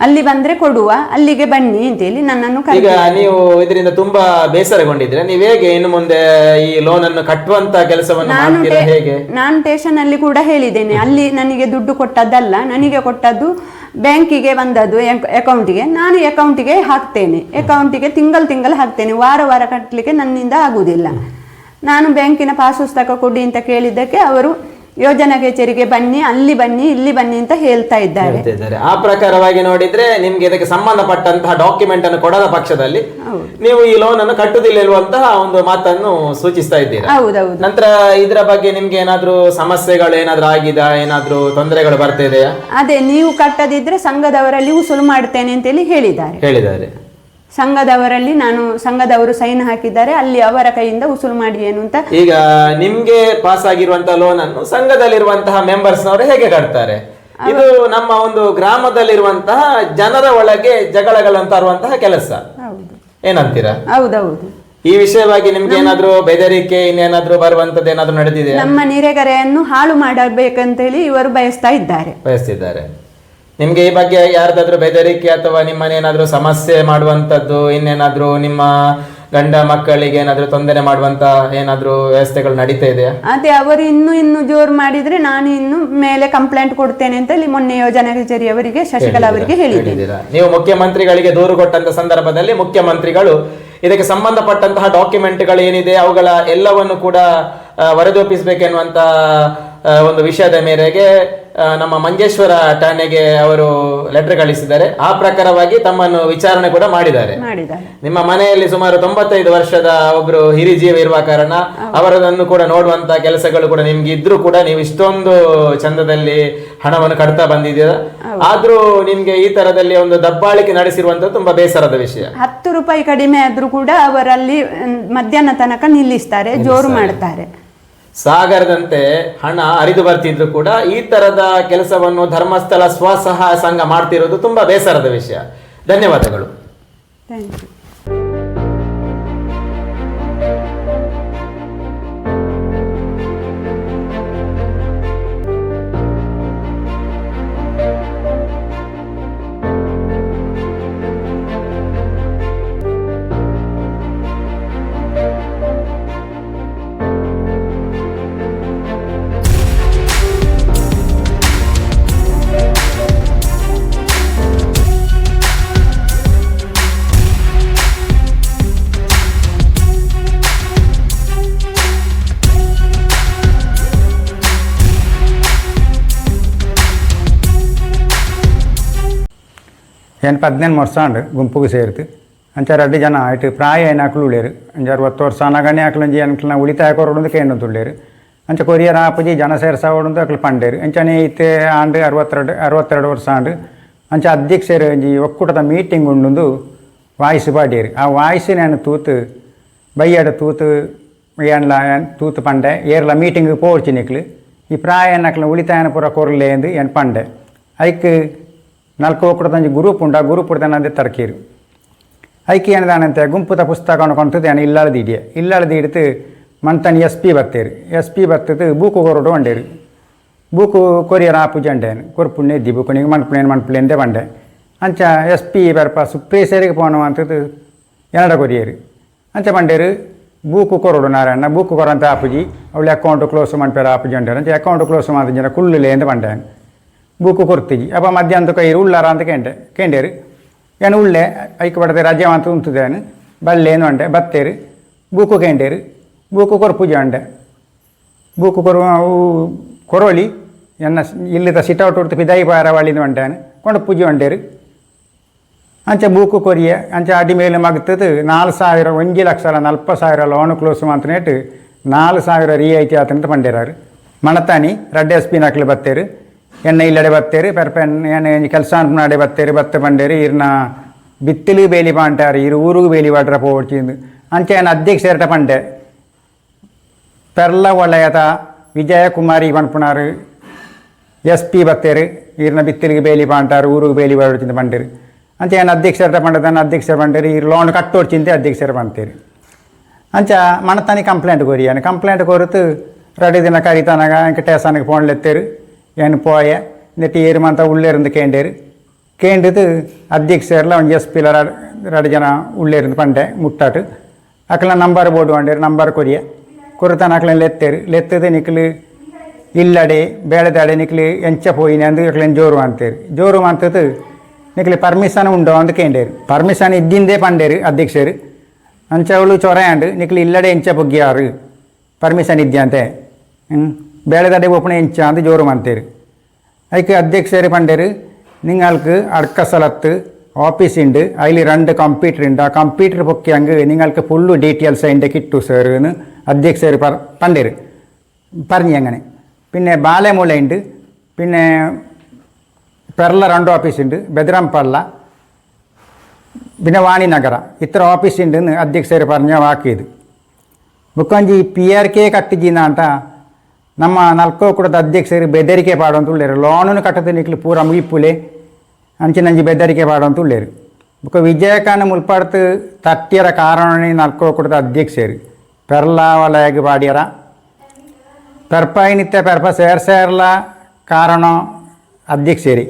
ಅಲ್ಲಿ ಬಂದ್ರೆ ಕೊಡುವ ಅಲ್ಲಿಗೆ ಬನ್ನಿ ಅಂತ ಹೇಳಿ ನನ್ನನ್ನು ಈಗ. ನೀವು ಇದರಿಂದ ತುಂಬಾ ಬೇಸರಗೊಂಡಿದ್ರೆ ನೀವು ಹೇಗೆ ಇನ್ನು ಮುಂದೆ ಈ ಲೋನ್ ಅನ್ನು ಕಟ್ಟುವಂತ ಕೆಲಸವನ್ನು ನಾನು ಮಾಡ್ತೀರಾ? ಟೇ- ಹೇಗೆ? ನಾನು ಸ್ಟೇಷನ್ ಅಲ್ಲಿ ಕೂಡ ಹೇಳಿದ್ದೇನೆ. ಅಲ್ಲಿ ನನಗೆ ದುಡ್ಡು ಕೊಟ್ಟದ್ದಲ್ಲ ನನಗೆ ಕೊಟ್ಟದ್ದು ಬ್ಯಾಂಕಿಗೆ ಬಂದದ್ದು ಅಕೌಂಟಿಗೆ ನಾನು ಅಕೌಂಟಿಗೆ ಹಾಕ್ತೇನೆ. ಅಕೌಂಟಿಗೆ ತಿಂಗಳು ತಿಂಗಳು ಹಾಕ್ತೇನೆ. ವಾರ ವಾರ ಕಟ್ಟಲಿಕ್ಕೆ ನನ್ನಿಂದ ಆಗುವುದಿಲ್ಲ ನಾನು ಬ್ಯಾಂಕಿನ ಪಾಸ್ ಪುಸ್ತಕ ಕೊಡಿ ಅಂತ ಕೇಳಿದ್ದಕ್ಕೆ ಅವರು ಯೋಜನಾ ಕಚೇರಿಗೆ ಬನ್ನಿ ಅಲ್ಲಿ ಬನ್ನಿ ಇಲ್ಲಿ ಬನ್ನಿ ಅಂತ ಹೇಳ್ತಾ ಇದ್ದಾರೆ. ಹೇಳ್ತಾ ಇದ್ದಾರೆ. ಆ ಪ್ರಕಾರವಾಗಿ ನೋಡಿದ್ರೆ ನಿಮ್ಗೆ ಇದಕ್ಕೆ ಸಂಬಂಧಪಟ್ಟಂತಹ ಡಾಕ್ಯುಮೆಂಟ್ ಅನ್ನು ಕೊಡದ ಪಕ್ಷದಲ್ಲಿ ನೀವು ಈ ಲೋನ್ ಅನ್ನು ಕಟ್ಟುದಿಲ್ಲ ಇರುವಂತಹ ಒಂದು ಮಾತನ್ನು ಸೂಚಿಸ್ತಾ ಇದ್ದೀರಾ? ಹೌದೌದು. ನಂತರ ಇದರ ಬಗ್ಗೆ ನಿಮ್ಗೆ ಏನಾದ್ರೂ ಸಮಸ್ಯೆಗಳು ಏನಾದ್ರೂ ಆಗಿದಾ? ಏನಾದ್ರೂ ತೊಂದರೆಗಳು ಬರ್ತಾ ಇದೆಯಾ? ಅದೇ ನೀವು ಕಟ್ಟದಿದ್ರೆ ಸಂಘದವರಲ್ಲಿ ಉಸುಲು ಮಾಡ್ತೇನೆ ಅಂತೇಳಿ ಹೇಳಿದ್ದಾರೆ. ಹೇಳಿದ್ದಾರೆ. ಸಂಘದವರಲ್ಲಿ ನಾನು ಸಂಘದವರು ಸೈನ್ ಹಾಕಿದ್ದಾರೆ ಅಲ್ಲಿ ಅವರ ಕೈಯಿಂದ ಉಸುಲು ಮಾಡಿ ಏನು ಅಂತ. ಈಗ ನಿಮ್ಗೆ ಪಾಸ್ ಆಗಿರುವಂತಹ ಲೋನ್ ಅನ್ನು ಸಂಘದಲ್ಲಿರುವಂತಹ ಮೆಂಬರ್ಸ್ ನವರು ಹೇಗೆ ಕಟ್ತಾರೆ? ಇದು ನಮ್ಮ ಒಂದು ಗ್ರಾಮದಲ್ಲಿರುವಂತಹ ಜನರ ಒಳಗೆ ಜಗಳಗಳನ್ನು ತರುವಂತಹ ಕೆಲಸ. ಏನಂತೀರಾ? ಹೌದೌದು. ಈ ವಿಷಯವಾಗಿ ನಿಮ್ಗೆ ಏನಾದ್ರೂ ಬೆದರಿಕೆ ಇನ್ನೇನಾದ್ರೂ ಬರುವಂತದ್ದು ಏನಾದ್ರೂ ನಡೆದಿದೆ ನಮ್ಮ ನೆರೆಗರೆಯನ್ನು ಹಾಳು ಮಾಡಬೇಕಂತೇಳಿ ಇವರು ಬಯಸ್ತಾ ಇದ್ದಾರೆ. ಬಯಸ್ತಿದ್ದಾರೆ. ನಿಮ್ಗೆ ಈ ಬಗ್ಗೆ ಯಾರ್ದಾದ್ರೂ ಬೆದರಿಕೆ ಅಥವಾ ನಿಮ್ಮನೇನಾದ್ರೂ ಸಮಸ್ಯೆ ಮಾಡುವಂತದ್ದು ಇನ್ನೇನಾದ್ರೂ ನಿಮ್ಮ ಗಂಡ ಮಕ್ಕಳಿಗೆ ಏನಾದ್ರೂ ತೊಂದರೆ ಮಾಡುವಂತ ಏನಾದ್ರೂ ವ್ಯವಸ್ಥೆಗಳು ನಡೀತಾ ಇದೆಯಾ? ಅದೇ ಅವರು ಇನ್ನು ಇನ್ನು ಜೋರು ಮಾಡಿದ್ರೆ ನಾನು ಇನ್ನು ಮೇಲೆ ಕಂಪ್ಲೇಂಟ್ ಕೊಡ್ತೇನೆ ಅಂತ ಇಲ್ಲಿ ಮೊನ್ನೆ ಯೋಜನಾ ಕಚೇರಿ ಅವರಿಗೆ ಶಶಿಕಲಾ ಅವರಿಗೆ ಹೇಳಿದ್ದೇನೆ. ಹೇಳಿದ್ದೀರಾ? ನೀವು ಮುಖ್ಯಮಂತ್ರಿಗಳಿಗೆ ದೂರು ಕೊಟ್ಟಂತ ಸಂದರ್ಭದಲ್ಲಿ ಮುಖ್ಯಮಂತ್ರಿಗಳು ಇದಕ್ಕೆ ಸಂಬಂಧಪಟ್ಟಂತಹ ಡಾಕ್ಯುಮೆಂಟ್ಗಳು ಏನಿದೆ ಅವುಗಳ ಎಲ್ಲವನ್ನು ಕೂಡ ಆ, ವರದಿಯೊಪ್ಪಿಸಬೇಕೆನ್ನುವಂತ ಒಂದು ವಿಷಯದ ಮೇರೆಗೆ ನಮ್ಮ ಮಂಜೇಶ್ವರ ಠಾಣೆಗೆ ಅವರು ಲೆಟರ್ ಕಳಿಸಿದ್ದಾರೆ. ಆ ಪ್ರಕಾರವಾಗಿ ತಮ್ಮನ್ನು ವಿಚಾರಣೆ ಕೂಡ ಮಾಡಿದ್ದಾರೆ. ನಿಮ್ಮ ಮನೆಯಲ್ಲಿ ಸುಮಾರು ತೊಂಬತ್ತೈದು ವರ್ಷದ ಒಬ್ರು ಹಿರಿಜೀವ ಇರುವ ಕಾರಣ ಅವರನ್ನು ಕೂಡ ನೋಡುವಂತ ಕೆಲಸಗಳು ಕೂಡ ನಿಮ್ಗೆ ಇದ್ರೂ ಕೂಡ ನೀವು ಇಷ್ಟೊಂದು ಚಂದದಲ್ಲಿ ಹಣವನ್ನು ಕಟ್ತಾ ಬಂದಿದ್ದೀರ? ಆದ್ರೂ ನಿಮ್ಗೆ ಈ ತರದಲ್ಲಿ ಒಂದು ದಬ್ಬಾಳಿಕೆ ನಡೆಸಿರುವಂತ ತುಂಬಾ ಬೇಸರದ ವಿಷಯ. ಹತ್ತು ರೂಪಾಯಿ ಕಡಿಮೆ ಆದ್ರೂ ಕೂಡ ಅವರಲ್ಲಿ ಮಧ್ಯಾಹ್ನ ತನಕ ನಿಲ್ಲಿಸ್ತಾರೆ ಜೋರು ಮಾಡ್ತಾರೆ. ಸಾಗರದಂತೆ ಹಣ ಹರಿದು ಬರ್ತಿದ್ರು ಕೂಡ ಈ ತರದ ಕೆಲಸವನ್ನು ಧರ್ಮಸ್ಥಳ ಸ್ವಸಹಾಯ ಸಂಘ ಮಾಡ್ತಿರೋದು ತುಂಬಾ ಬೇಸರದ ವಿಷಯ. ಧನ್ಯವಾದಗಳು. ಥ್ಯಾಂಕ್ ಯು ಏನು ಪದ್ನೆಂಟು ವರ್ಷ ಉಂಡು ಗುಂಪುಗೆ ಸೇರ್ತು. ಅಂಚಾರು ಅಡ್ಡಿ ಜನ ಆಯ್ತು, ಪ್ರಾಯ ಏನು ಹಾಕಲು ಉಳ್ಳೇರು ಅಂಚ ಅರವತ್ತು ವರ್ಷ ನಗಣಿ ಹಾಕ್ಲಂಜಿ ಅನ್ಕಲ್ನ ಉಳಿತಾಯ ಕೊರೋಡು ಕೇಂದ್ರ ತುಳ್ಳೇರು ಅಂಚ ಕೊರಿಯರ್ ಆಪಜಿ ಜನ ಸೇರ್ಸಾವಡು ಅಕ್ಲು ಪಂಡೇರು. ಅಂಚನೆ ಇತ್ತೆ ಆಂಡ್ ಅರವತ್ತೆರಡು ಅರವತ್ತೆರಡು ವರ್ಷ ಆಂಡು ಅಂಚ ಅಧ್ಯಕ್ಷರು ಒಂಜಿ ಒಕ್ಕೂಟದ ಮೀಟಿಂಗ್ ಉಂಡು ವಾಯ್ಸ್ ಪಾಡೇರು ಆ ವಾಯ್ಸ್ ನಾನು ತೂತು ಬೈಯಡ ತೂತು, ಏನ್ಲ ತೂತು ಪಂಡೆ, ಏರ್ಲ ಮೀಟಿಂಗ್ ಪೋರ್ಚಿ ನಿಕ್ಲು. ಈ ಪ್ರಾಯ ನಕ್ಲ ಉಳಿತಾಯನ ಪೂರ ಕೊರ್ಲೆ ಎಂದು ಏನು ಪಂಡೆ. ಐಕ್ ನಾಲ್ಕು ಒಕ್ಕೂಟದ ಗ್ರೂಪ್ ಪುಂಡ, ಗುರು ಗ್ರೂಪ್ ತರಕೀರು. ಐಕಿ ಏನದಾನಂತೆ ಗುಂಪುದ ಪುಸ್ತಕ ಏನು ಇಲ್ಲಳದಿ ಇಡಿಯ ಇಲ್ಲಾಳದ ಹಿಡಿತು ಮಂತನ್ ಎಸ್ ಪಿ ಬತ್ತೇರು. ಎಸ್ ಪಿ ಬರ್ತದೆ ಬೂಕು ಕೊರೋಡು ಬಂಡೇರು ಬೂಕು ಕೊರಿಯರ್ ಪೂಜೆ ಅಂಡೇನು. ಕೊರ್ಪುಣ್ಣೆ ಎದ್ದಿ ಬೂಕುನಿಗೆ ಮನ್ಪುಣೇನು ಎಂದೇ ಬಂಡೆ. ಅಂಚ ಎಸ್ ಪಿ ಬರ್ಪ ಸುಪ್ರೇಸರಿಗೆ ಪೋನು ಅಂತದ್ದು ಎರಡ ಕೊರಿಯರು. ಅಂಚ ಬಂಡೇರು ಬೂಕು ಕೊರಡು ನಾರಾಯಣ, ಬೂಕು ಕೊರಂತ ಆಪುಜಿ. ಅವಳು ಅಕೌಂಟ್ ಕ್ಲೋಸ್ ಮನ್ಪೇರ ಆಪುಜಿ ಅಂಡೇರು. ಅಂಚ ಅಕೌಂಟ್ ಕ್ಲೋಸ್ ಮಾಡಿದ ಕುಳ್ಳುಲೆ ಅಂತ ಬಂಡೇನು. ಬೂಕು ಕೊರ್ತಿಜಿ ಅಪ್ಪ ಮಧ್ಯಾಹ್ನದ ಕೈರು ಉಳ್ಳಾರ ಅಂತ ಕೇಂಡೆ ಕೇಂಡೇರು ಏನು ಉಳ್ಳೆ ಐಕ್ ಬಡದೆ ರಜೆ ಅಂತ ಉಂತದೇನು ಏನು ಅಂಡೆ ಬತ್ತೇರು ಬೂಕು ಕೇಂಡೇರು ಬೂಕು ಪೂಜೆ ಅಂಡೆ ಬೂಕು ಕೊರು ಕೊರೋಳಿ ಎನ್ನ ಇಲ್ಲಿದ ಸಿಟೌಟ್ ಉಡ್ತು ಪಿದಾಯಿ ಪಾರ ವಳಿದು ಅಂಡೇನು ಕೊಂಡು ಪೂಜೆ ಅಂಡೇರು ಅಂಚ ಬೂಕು ಕೊರಿಯ ಅಂಚ ಅಡಿ ಮೇಲೆ ಮಗ್ತದು ನಾಲ್ಕು ಸಾವಿರ ಒಂಜಿ ಲಕ್ಷಲ ನಲ್ಪ ಸಾವಿರ ಲೋನ್ ಕ್ಲೋಸ್ ಅಂತನೇಟು ನಾಲ್ಕು ಸಾವಿರ ರಿಯಾಯಿತಿ ಆತಂತ ಪಂಡೇರಾರು ಮಣತಾನಿ ರಡ್ಡೆ ಎಸ್ ಪಿ ನಕ್ಲು ಬತ್ತೇರು ಎಣ್ಣೆ ಇಲ್ಲಡೆ ಬತ್ತೇರಿ ಪೆರ್ಪೆ ಎಣ್ಣೆ ಕೆಲಸ ನಾಡೆ ಬತ್ತೇರಿ, ಬತ್ತ ಬಂಡೇರಿ, ಇರ್ನ ಬಿತ್ತಲು ಬೇಲಿ ಪಾಂಟಾರಿ ಇರು ಊರಿಗೂ ಬೇಲಿ ಪಾಡ್ರ ಅಂಚೆ ಅಂಚೆನ ಅಧ್ಯಕ್ಷ ಸೇರಟ ಪಂಡೆ. ಪೆರ್ಲ ಒಳ್ಳೆಯತ ವಿಜಯಕುಮಾರಿ ಪನ್ಪುಣಾರು ಎಸ್ ಪಿ ಬತ್ತೇರು, ಇರ್ನ ಬಿತ್ತಲಿಗೆ ಬೇಲಿ ಪಾಂಟಾರು ಊರಿಗೆ ಬೇಲಿ ಪಾಡೋಡ್ಚಿಂದು ಪಂಡೇರಿ ಅಂಚೆ ಏನು ಅಧ್ಯಕ್ಷರ ಪಂಡದನ್ನು ಅಧ್ಯಕ್ಷರ ಪಂಡೇರಿ ಇರು ಲೋನ್ ಕಟ್ಟೋಡ್ಚಿಂತೆ ಅಧ್ಯಕ್ಷರ ಪಂತೇರಿ ಅಂಚ ಮಣತಾನಿ ಕಂಪ್ಲೇಂಟ್ ಕೊರಿಯಾನ ಕಂಪ್ಲೇಂಟ್ ಕೊರತು ರಡಿ ದಿನ ಕರಿತಾನಾಗ ಇಂಕ ಟೇಸನ್ಗೆ ಫೋನ್ಲೆತ್ತೇರು ഞാൻ പോയ എന്നിട്ട് ഈ മാಂತ ഉള്ളിരുന്ന് കേണ്ടേര് കേണ്ടത് അധ്യക്ഷരിൽ അവൻ എസ് പിയിലെ രണ്ട് ജന ഉള്ളിരുന്ന് പണ്ടേ മുട്ടാട്ട് അക്കളെ നമ്പർ ബോർഡ് വേണ്ടേര് നമ്പർ കൊരിയ കുറത്താൻ അക്കളെ ലെത്തേര് ലെത്തത് എനിക്കിൽ ಇಲ್ಲಡೆ ಬೇಳೆದಾಡೆ ನಿಕ್ಲಿ ಎಂಚ ಹೋಯಿನಿ ಅಂದು ಇಕ್ಲೇನು ಜೋರು ಮಾಡ್ತೇರಿ ಜೋರು ಮಾಡ್ತದ್ದು ನಿಕ್ಲಿ ಪರ್ಮಿಷನ್ ಉಂಡು ಅಂತ ಕೇಂಡೇರಿ ಪರ್ಮಿಷನ್ ಇದ್ದಿಂದೇ ಪಂಡೇರಿ ಅಧ್ಯಕ್ಷರು ಅಂಚವಳು ಚೊರೆಯಾಂಡು ನಿಕ್ಲಿ ಇಲ್ಲಡೆ ಎಂಚ ಬೊಗ್ಗಿಯಾರು ಪರ್ಮಿಷನ್ ಇದ್ಯಂತೆ ಹ್ಞೂ ಬೇಳೆದಾಡೆ ಒಪ್ಪಣೆ ಎಂಚ ಅಂತ ಜೋರು ಮಂತೇರು ಅದಕ್ಕೆ അധ്യക്ഷര് പണ്ടര് നിങ്ങൾക്ക് അടുക്ക സ്ഥലത്ത് ഓഫീസ് ഉണ്ട് അതിൽ രണ്ട് കമ്പ്യൂട്ടർ ഉണ്ട് ആ കമ്പ്യൂട്ടർ പൊക്കിയെങ്കിൽ നിങ്ങൾക്ക് ഫുള്ള് ഡീറ്റെയിൽസ് അതിൻ്റെ കിട്ടു സാർ എന്ന് അധ്യക്ഷർ പറ പണ്ടര് പറഞ്ഞു അങ്ങനെ പിന്നെ ബാലമുള ഉണ്ട് പിന്നെ പെർള രണ്ട് ഓഫീസ് ഉണ്ട് ബദ്രാംപള്ള പിന്നെ വാണിനഗര ഇത്ര ഓഫീസ് ഉണ്ടെന്ന് അധ്യക്ഷർ പറഞ്ഞ വാക്കിയത് ಬುಕ್ಕಂಜಿ ಪಿ ಆರ್ ಕೆ ಕಟ್ಟಿಜಿನ ಅಂತ ನಮ್ಮ ನಲ್ಕೋ ಕೂಡದ ಅಧ್ಯಕ್ಷರಿಗೆ ಬೆದರಿಕೆ ಪಾಡು ಅಂತ ಉಳ್ಳೇರು ಲೋನನ್ನು ಕಟ್ಟದ ನಿಕ್ಲು ಪೂರ ಮುಗಿಪುಲೆ. ಅಂಚಿನಂಜಿ ಬೆದರಿಕೆ ಪಾಡು ಅಂತ ಉಳ್ಳೇರು ಬುಕ್ಕ ವಿಜಯಕಾನ ಮುಲ್ಪಾಡ್ತು ತಟ್ಟಿಯರ ಕಾರಣನೇ ನಲ್ಕೋ ಕೂಡದ ಅಧ್ಯಕ್ಷರು. ಪೆರ್ಲಾವಲಾಗಿ ಪಾಡ್ಯರ ಪೆರ್ಪಾಯಿ ನಿತ್ಯ ಪೆರ್ಪ ಸೇರ್ ಸೇರ್ಲ ಕಾರಣ ಅಧ್ಯಕ್ಷರಿ.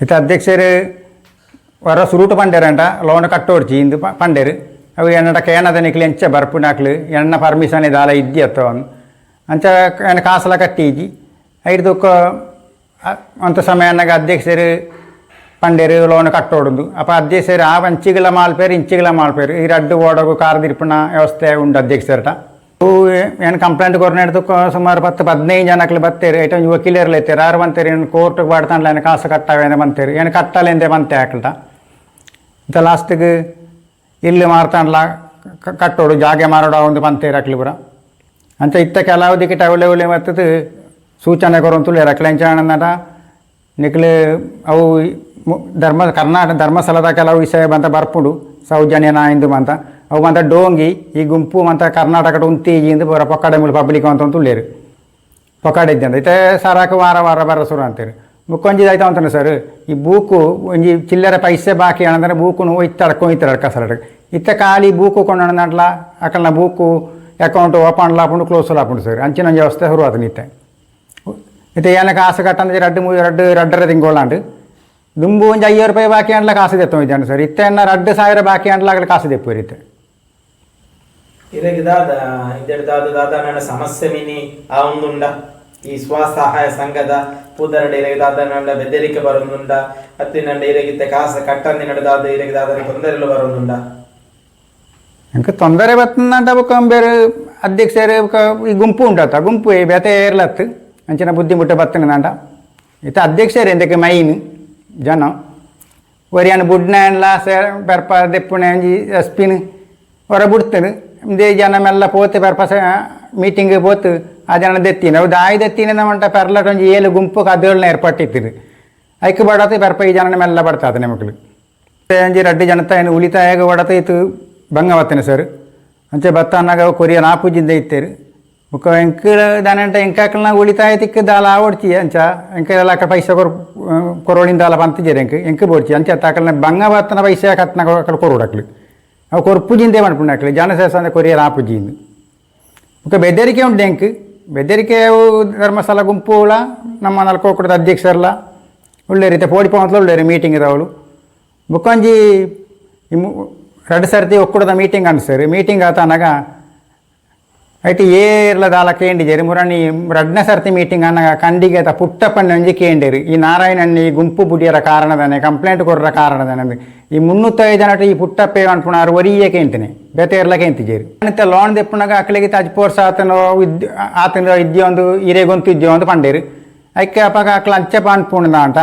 ಇತ್ತ ಅಧ್ಯಕ್ಷರು ವರ ಸುರುಟು ಪಂಡೇರಂಟ ಲೋನ್ ಕಟ್ಟೋಡ್ಚಿ ಇಂದು ಪಂಡೇರು ಅವು ಎನ್ನಡ ಕೇನದ ನಿಕ್ಲಿ ಎಂಚ ಬರ್ಪು ನಾಕ್ಲು. ಎಣ್ಣ ಪರ್ಮಿಷನ್ ಇದಾಲ ಇದ್ಯತ್ತೋ ಅನ್ ಅಂಚ ಎನ್ನ ಕಾಸಲ ಕಟ್ಟೀಜಿ ಐದು ಅಂತ ಸಮಯನಾಗ ಅಧ್ಯಕ್ಷರು ಪಂಡೇರು ಲೋನ್ ಕಟ್ಟೋಡುಂದು ಅಪ್ಪ ಅಧ್ಯಕ್ಷರು ಆ ಅಂಚಿಗಳ ಮಾಲ್ಪೇರು ಇಂಚಿಗಳ ಮಾಲ್ಪೇರು ಈ ರಡ್ಡು ಓಡೋಗು ಕಾರ್ ದಿರ್ಪಣ ವ್ಯವಸ್ಥೆ ಉಂಡು ಅಧ್ಯಕ್ಷರಟ ಅವು ಏನು ಕಂಪ್ಲೇಂಟ್ ಕೊರ್ನೆಡ್ದು ಸುಮಾರು ಪತ್ತು ಹದಿನೈದು ಜನಕ್ಲು ಬತ್ತೇರು ಐಟ ವಕೀಲರ್ಲು ಎತ್ತೇರು ಆರು ಬಂತೇರು ಏನು ಕೋರ್ಟ್ಗೆ ಬಾಡ್ತಾಂಡ್ಲ ಏನು ಕಾಸು ಕಟ್ಟಾವೇನೆ ಬಂತೇರು ಏನು ಕಟ್ಟಲೆಂದೆ ಬಂತೆ ಹಾಕ್ಲಟ ಇಂಥ ಲಾಸ್ಟಿಗೆ ಇಲ್ಲಿ ಮಾರ್ತಾಂಡ್ಲ ಕ- ಕಟ್ಟೋಡು ಜಾಗೆ ಮಾರೋಡ ಒಂದು ಪಂತೇರು ಹಾಕ್ಲಿ ಪುರ ಅಂತ ಇತ್ತ ಕೆಲವು ದಿಕ್ಕಿಟ ಒಳ್ಳೆ ಒಳ್ಳೆ ಮತ್ತದು ಸೂಚನೆ ಕೊರಂತುಳ್ಳಿ ರಕ್ಲೆಂಚಾಣನಟ ನಿಕ್ಲೆ ಅವು ಧರ್ಮ ಕರ್ನಾಟಕ ಧರ್ಮಸ್ಥಳದ ಕೆಲವು ವಿಷಯ ಬಂತ ಬರ್ಪುಡು, ಸೌಜನ್ಯ ನಾಯಿಂದು ಬಂತ. ಅವು ಬಂತ ಡೋಂಗಿ, ಈ ಗುಂಪು ಮಂತ ಕರ್ನಾಟಕ ಉಂತೀಜಿ ಇಂದು ಪೂರ ಪಕ್ಕಡೆ ಮೂಲ ಪಬ್ಲಿಕ್ ಅಂತ ತುಳ್ಳೇರು ಪೊಕ್ಕಡೆ ಇದ್ದಂತ. ಇತ್ತೆ ಸಾರಾಕ ವಾರ ವಾರ ಬರ ಸುರು ಅಂತೀರಿ. ಮುಕ್ಕೊಂಜಿ ಆಯ್ತಾ ಅಂತಾನೆ ಸರ್? ಈ ಬೂಕು ಒಂಜಿ ಚಿಲ್ಲರೆ ಪೈಸೆ ಬಾಕಿ ಅಂದ್ರೆ ಬೂಕು ಇತ್ತ ಅಡ್ಕೊ ಇತ್ತ ಅಡ್ಕ ಸರ್ ಇತ್ತ ಖಾಲಿ ಬೂಕು ಕೊಂಡಣ್ಣ ಅಕಲ್ನ ಬೂಕು ಅಕೌಂಟ್ ಓಪನ್ ಲಾಪುಂಡು ಕ್ಲೋಸ್ ಲಾಪುಂಡು ಸರ್ ಅಂಚಿನ ವ್ಯವಸ್ಥೆ ಶುರು ಆತು ನಿತ್ತೆ ಇತ್ತೆ ಏನ ಕಾಸು ಕಟ್ಟಂದ್ರೆ ರಡ್ಡು ಮೂರು ರಡ್ಡು ರಡ್ಡರ ತಿಂಗೊಳ್ಳಾಂಡು ದುಂಬು ಒಂಜಿ ಐವತ್ತು ರೂಪಾಯಿ ಬಾಕಿ ಅಂಡ್ಲ ಕಾಸು ತೆತ್ತೋ ಇದ್ದಾನೆ ಸರ್ ಇತ್ತೆನ್ನ ರಡ್ಡು ಸಾವಿರ ಬಾಕಿ ಅಂಡ್ಲಾಗಲ ಕಾಸು ತೆಪ್ಪು ಇರುತ್ತೆ ಇರಗೆ ದಾದ ಇದೆಡ್ ದಾದ ದಾದ ನನ್ನ ಸಮಸ್ಯೆ ಮಿನಿ ಆ ಒಂದುಂಡ ಈ ಸ್ವಸಹಾಯ ಸಂಘದ ಪೂದರಡ ಇರಗೆ ದಾದ ನನ್ನ ಬೆದರಿಕೆ ಬರೊಂದುಂಡ ಹತ್ತಿನಂಡ ಇರಗಿತ್ತೆ ಕಾಸ ಕಟ್ಟಂದಿ ನಡೆದಾದ ಇರಗೆ ದಾದ ತೊಂದರೆಲು ಬರೊಂದುಂಡ ఇంకా తొందర వస్తుందంట ఒక ಬೇರೆ అధ్యక్షరు ఒక ఈ గుంపు ఉంటుంది గుంపు ఈ బెత ఏర్లత్తు అంచిన బుద్ధి ముట్ట బతున్నదంట ఇత అధ్యక్షరు ఎందుకు మైన్ జనం ಒರಿಯನ್ ಬುಡ್ನೆಲ್ಲ ಸೇರ್ ಬೆರ್ಪ ದೆಪ್ಪುಣೆ ಒಂಜಿ ಎಸ್ಪಿನ್ ಹೊರ ಬಿಡ್ತೇನೆ ಇದೇ ಜನ ಮೆಲ್ಲ ಪೋತೆ ಬೆರ್ಪ ಮೀಟಿಂಗ್ ಪೋತು ಆ ಜನ ದೆತ್ತಿನ ಅವು ದಾಯಿ ದೆತ್ತಿನ ನಮ್ಮಂಟ ಪೆರ್ಲ ಒಂಜಿ ಏಳು ಗುಂಪು ಕದ್ದುಗಳನ್ನ ಏರ್ಪಟ್ಟಿತ್ತಿರು ಐಕ್ ಬಡತೆ ಬೆರ್ಪ ಈ ಜನ ಮೆಲ್ಲ ಬಡ್ತಾದ ನಮಕ್ಳು ಒಂಜಿ ರಡ್ಡು ಜನತ ಏನು ಉಳಿತಾಯಾಗ ಒಡತ ಇತ್ತು ಬಂಗ ಸರ್? ಅಂಚೆ ಬತ್ತ ಅನ್ನಗ ಕೊರಿಯನ್ ಆಪುಜಿಂದ ಇತ್ತೇರು. ಬೊಕ ಎಂಕ್ ದಾನಂಟ ಎಂಕಾಕಲ್ನ ಉಳಿತಾಯ ತಿಕ್ಕ ದಾಲ ಓಡ್ತಿ ಅಂಚ ಎಂಕೆಲ್ಲ ಅಕ್ಕ ಪೈಸೆ ಕೊರ್, ಕೊರೋಳಿಂದ ದಾಲ ಬಂತಿದ್ದೀರಿ ಎಂಕ್ ಎಂಕ್ ಬೋಡ್ತಿ. ಅಂಚೆ ಅತ್ತಾಕಲ್ನ ಬಂಗ ಬತ್ತನ ಪೈಸೆ ಕತ್ನ ಅಕ್ಕಳು ಕೊರೋಡಕ್ಲಿ ಅವು ಕೊರ್ಪುಜಿಂದೇ ಮಾಡ್ಕೊಂಡಾಕ್ಲಿ ಜಾನಸೇಸ ಅಂದ್ರೆ ಕೊರಿಯರ್ ಆಪುಜಿಂದು ಬೊಕ ಬೆದರಿಕೆ ಉಂಟು ಎಂಕ್ ಬೆದರಿಕೆ ಧರ್ಮಸ್ಥಳ ಗುಂಪುಗಳ ನಮ್ಮ ನಲ್ಕೋಕುಟದ ಅಧ್ಯಕ್ಷರಲ್ಲ. ಒಳ್ಳೆ ಪೋಡಿ ಪೋಡಿಪೋಂತಲು ಒಳ್ಳೆ ಮೀಟಿಂಗ್ ಇದಾವಳು. ಬುಕ್ಕೊಂಜಿ ಎರಡು ಸರ್ತಿ ಒಕ್ಕೂಟದ ಮೀಟಿಂಗ್ ಅನ್ಸರು ಮೀಟಿಂಗ್ ಆತನಾಗ ಐಟಿ ಏರ್ಲ ದಾಲ ಕೇಂಡಿಜೇರಿ ಮುರಣಿ ರಡ್ನ ಸರ್ತಿ ಮೀಟಿಂಗ್ ಅನ್ನಾಗ ಕಂಡಿಗೆ ಆತ ಪುಟ್ಟಪ್ಪನ ಒಂಜಿ ಕೇಂಡೇರು ಈ ನಾರಾಯಣಣ್ಣಿ ಗುಂಪು ಬುಡಿಯರ ಕಾರಣದನೆ ಕಂಪ್ಲೇಂಟ್ ಕೊಡ್ರ ಕಾರಣದನೆ ಈ ಮುನ್ನೂತ್ತೈದು ಜನ ಈ ಪುಟ್ಟಪ್ಪೆ ಅನ್ಪುಣಾರು, ಒರಿಯೇ ಕೇಂತಿನಿ ಬೇತೆರ್ಲ ಕೇಂತಿಜೇರಿ ಮತ್ತೆ ಲೋನ್ ದೆಪ್ಪುನಾಗ ಅಕ್ಲಿಗೆ ತಾಜ್ ಪೋರ್ಸ್ ಆತನ ವಿದ್ಯ ಆತನ ಇದ್ಯ ಒಂದು ಹಿರೇಗೊಂತು ಇದ್ಯ ಒಂದು ಪಂಡೇರು. ಐಕ್ಕೆ ಅಪ್ಪಾಗ ಅಕ್ಲ ಅಂಚೆಪ ಅನ್ಪುಣದ ಅಂತ.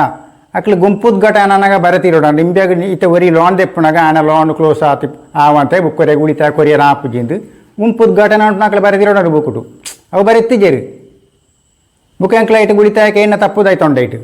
ಅಕ್ಲು ಗುಂಪುದ್ ಘಟ ನನಗ ಬರತಿರೋಡ. ನಿಂಬ್ಯಾಗ ಇತ್ತ ಒರಿ ಲೋನ್ ದೆಪ್ಪುನಾಗ ಆನ ಲೋನ್ ಕ್ಲೋಸ್ ಆತಿ ಆವಂತೆ ಬುಕ್ಕೊರೆ ಉಳಿತಾಯ ಕೊರಿಯರ್ ಆಪುಜಿಂದು ಗುಂಪುದ್ ಘಟನೆ ಉಂಟು ನಕ್ಲು ಬರತಿರೋಡ ಬುಕ್ಕುಟು ಅವು ಬರೆತ್ತಿದ್ದೇರು ಬುಕ್ ಅಂಕ್ಲ ಇಟ್ಟು ಉಳಿತಾಯಕ್ಕೆ ಏನು ತಪ್ಪುದಾಯ್ತು ಉಂಡೈಟು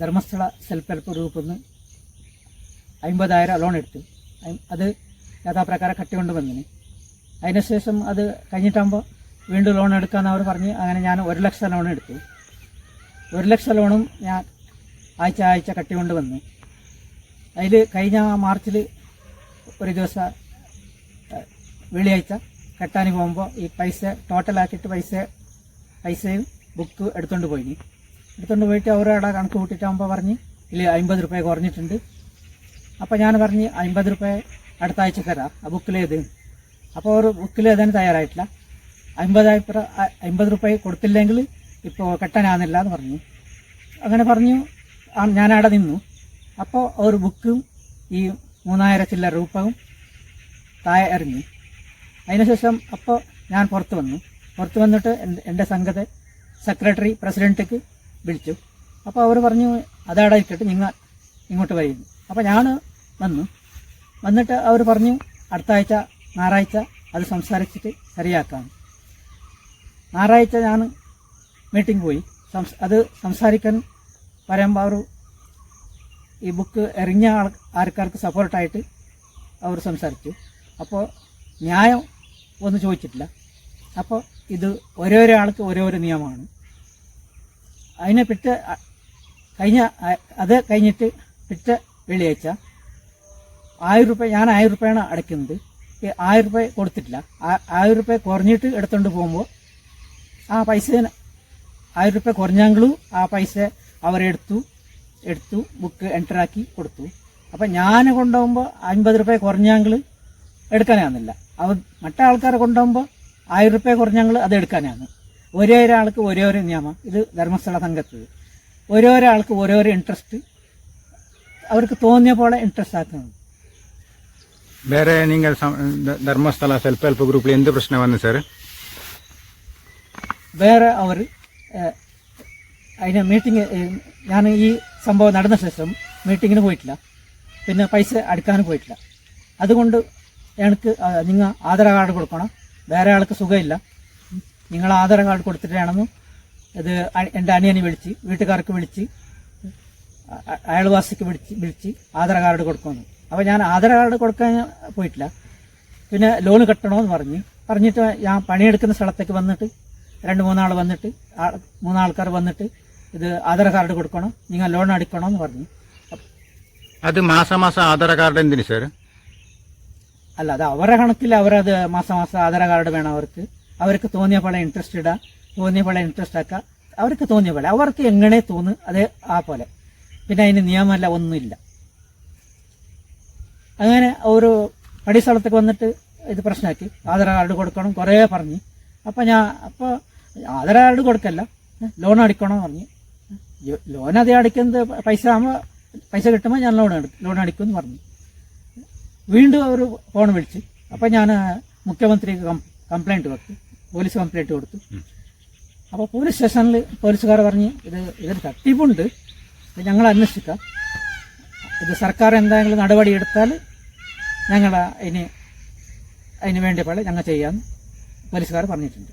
ധർമ്മസ്ഥല സെൽഫ് ഹെൽപ്പ് ഗ്രൂപ്പിൽ നിന്ന് അമ്പതായിരം ലോൺ എടുത്തു അത് യഥാപ്രകാരം കട്ടിക്കൊണ്ട് വന്നിന് അതിനുശേഷം അത് കഴിഞ്ഞിട്ടാകുമ്പോൾ വീണ്ടും ലോൺ എടുക്കാമെന്ന് അവർ പറഞ്ഞ് അങ്ങനെ ഞാൻ ഒരു ലക്ഷം ലോൺ എടുത്തു. ഒരു ലക്ഷം ലോണും ഞാൻ ആഴ്ച ആഴ്ച കട്ടിക്കൊണ്ട് വന്നു അതിൽ കഴിഞ്ഞ മാർച്ചിൽ ഒരു ദിവസം വെള്ളിയാഴ്ച കെട്ടാൻ പോകുമ്പോൾ ഈ പൈസ ടോട്ടലാക്കിയിട്ട് പൈസ പൈസയും ബുക്ക് എടുത്തുകൊണ്ട് പോയിനി. എടുത്തുകൊണ്ട് പോയിട്ട് അവരവിടെ കണക്ക് കൂട്ടിയിട്ടാകുമ്പോൾ പറഞ്ഞ് ഇല്ല അമ്പത് റുപ്യ കുറഞ്ഞിട്ടുണ്ട്. അപ്പോൾ ഞാൻ പറഞ്ഞ് അമ്പത് റുപ്യ അടുത്ത ആഴ്ച തരാം. ആ ബുക്കിലേത് അപ്പോൾ അവർ ബുക്കിലേതാനും തയ്യാറായിട്ടില്ല. അമ്പതായി അമ്പത് റുപ്യ കൊടുത്തില്ലെങ്കിൽ ഇപ്പോൾ കെട്ടാനാകുന്നില്ല എന്ന് പറഞ്ഞു. അങ്ങനെ പറഞ്ഞു ഞാൻ നിന്നു. അപ്പോൾ ഒരു ബുക്കും ഈ മൂന്നായിരം ചില്ലറ രൂപവും താഴെ എറിഞ്ഞു. അതിനുശേഷം അപ്പോൾ ഞാൻ പുറത്ത് വന്നു. പുറത്ത് വന്നിട്ട് എന്റെ സംഘത്തെ സെക്രട്ടറി പ്രസിഡന്റിക്ക് വിളിച്ചു. അപ്പോൾ അവർ പറഞ്ഞു അതവിടെ ഇരിക്കട്ടെ നിങ്ങൾ ഇങ്ങോട്ട് വരുന്നു അപ്പോൾ ഞാൻ വന്നു. വന്നിട്ട് അവർ പറഞ്ഞു അടുത്ത ആഴ്ച ഞായറാഴ്ച അത് സംസാരിച്ചിട്ട് ശരിയാക്കാം. ഞായറാഴ്ച ഞാൻ മീറ്റിംഗ് പോയി. അത് സംസാരിക്കാൻ പറയുമ്പോൾ അവർ ഈ ബുക്ക് എറിഞ്ഞ ആൾ ആൾക്കാർക്ക് സപ്പോർട്ടായിട്ട് അവർ സംസാരിച്ചു. അപ്പോൾ ന്യായം ഒന്നും ചോദിച്ചിട്ടില്ല. അപ്പോൾ ഇത് ഓരോരോ ആൾക്ക് ഓരോരോ നിയമമാണ്. അതിനെ പിറ്റ കഴിഞ്ഞ അത് കഴിഞ്ഞിട്ട് പിറ്റ വെള്ളിയാഴ്ച. ആയിരം രൂപ ഞാൻ ആയിരം രൂപയാണ് അടയ്ക്കുന്നത്. ഈ ആയിരം രൂപ കൊടുത്തിട്ടില്ല. ആയിരം രൂപ കുറഞ്ഞിട്ട് എടുത്തുകൊണ്ട് പോകുമ്പോൾ ആ പൈസ ആയിരം രൂപ കുറഞ്ഞെങ്കിലും ആ പൈസ അവരെടുത്തു എടുത്തു ബുക്ക് എന്ററാക്കി കൊടുത്തു. അപ്പം ഞാൻ കൊണ്ടുപോകുമ്പോൾ അൻപത് രൂപ കുറഞ്ഞെങ്കിൽ എടുക്കാനാകുന്നില്ല അവ മറ്റേ ആൾക്കാരെ കൊണ്ടുപോകുമ്പോൾ ആയിരം രൂപ കുറഞ്ഞെങ്കിൽ അത് എടുക്കാനാണ് ഓരോരോ ആൾക്ക് ഓരോരോ നിയമം ഇത് ധർമ്മസ്ഥല സംഘത്തിൽ ഓരോരോ ആൾക്ക് ഓരോരോ ഇൻട്രസ്റ്റ് അവർക്ക് തോന്നിയ പോലെ ഇൻട്രസ്റ്റ് ആക്കുന്നത് ಬೇರೆ ನಿಂಗೆ ಧರ್ಮಸ್ಥಳ ಸೆಲ್ಫ್ ಹೆಲ್ಪ್ ಗ್ರೂಪ್ ಎಂತ ಪ್ರಶ್ನೆ ಬಂದು ಸರ್ വേറെ അവർ അതിന് മീറ്റിംഗ് ഞാൻ ഈ സംഭവം നടന്ന ശേഷം മീറ്റിങ്ങിന് പോയിട്ടില്ല പിന്നെ പൈസ അടക്കാനും പോയിട്ടില്ല അതുകൊണ്ട് എനിക്ക് നിങ്ങൾ ആധാർ കാർഡ് കൊടുക്കണം വേറെ ആൾക്ക് സുഖമില്ല നിങ്ങൾ ആധാർ കാർഡ് കൊടുത്തിട്ടാണെന്ന് ഇത് എന്റെ അനിയനെ വിളിച്ച് വീട്ടുകാർക്ക് വിളിച്ച് അയൽവാസിക്ക് വിളിച്ച് വിളിച്ച് ആധാർ കാർഡ് കൊടുക്കുമെന്ന്. അപ്പോൾ ഞാൻ ആധാർ കാർഡ് കൊടുക്കാൻ പോയിട്ടില്ല. പിന്നെ ലോൺ കെട്ടണമെന്ന് പറഞ്ഞ് പറഞ്ഞിട്ട് ഞാൻ പണിയെടുക്കുന്ന സ്ഥലത്തേക്ക് വന്നിട്ട് രണ്ട് മൂന്നാൾ വന്നിട്ട് മൂന്നാൾക്കാർ വന്നിട്ട് ഇത് ആധാർ കാർഡ് കൊടുക്കണം നിങ്ങൾ ലോൺ അടിക്കണമെന്ന് പറഞ്ഞു. അത് മാസമാസം ആധാർ കാർഡ് എന്തിനു സാർ? അല്ല അത് അവരുടെ കണക്കിൽ അവരത് മാസം മാസം ആധാർ കാർഡ് വേണം അവർക്ക്. അവർക്ക് തോന്നിയ പോലെ ഇൻട്രസ്റ്റ് ഇടാം തോന്നിയ പോലെ ഇൻട്രസ്റ്റ് ആക്കാം. അവർക്ക് തോന്നിയ പോലെ അവർക്ക് എങ്ങനെ തോന്നു അത് ആ പോലെ. പിന്നെ അതിന് നിയമമല്ല ഒന്നുമില്ല. അങ്ങനെ ഒരു പടി സ്ഥലത്തേക്ക് വന്നിട്ട് ഇത് പ്രശ്നമാക്കി. ആധാർ കാർഡ് കൊടുക്കണം കുറേ പറഞ്ഞ്. അപ്പം ഞാൻ അപ്പോൾ ആധാർ കാർഡ് കൊടുക്കല്ല. ലോൺ അടിക്കണം പറഞ്ഞ്. ലോൺ അതേ അടിക്കുന്നത് പൈസ ആകുമ്പോൾ പൈസ കിട്ടുമ്പോൾ ഞാൻ ലോൺ എടുക്കും ലോൺ അടിക്കുമെന്ന് പറഞ്ഞു. വീണ്ടും അവർ ഫോൺ വിളിച്ച്. അപ്പം ഞാൻ മുഖ്യമന്ത്രിക്ക് കംപ്ലൈന്റ് കൊടുത്തു. പോലീസ് കംപ്ലൈന്റ് കൊടുത്തു. അപ്പോൾ പോലീസ് സ്റ്റേഷനിൽ പോലീസുകാർ പറഞ്ഞ് ഇത് ഇത് തട്ടിപ്പുണ്ട്. ഇത് ഞങ്ങൾ അന്വേഷിക്കാം. ഇത് സർക്കാർ എന്തെങ്കിലും നടപടി എടുത്താൽ ഞങ്ങൾ അതിന് അതിന് വേണ്ടി പോലെ ഞങ്ങൾ ചെയ്യാമെന്ന് പോലീസുകാർ പറഞ്ഞിട്ടുണ്ട്.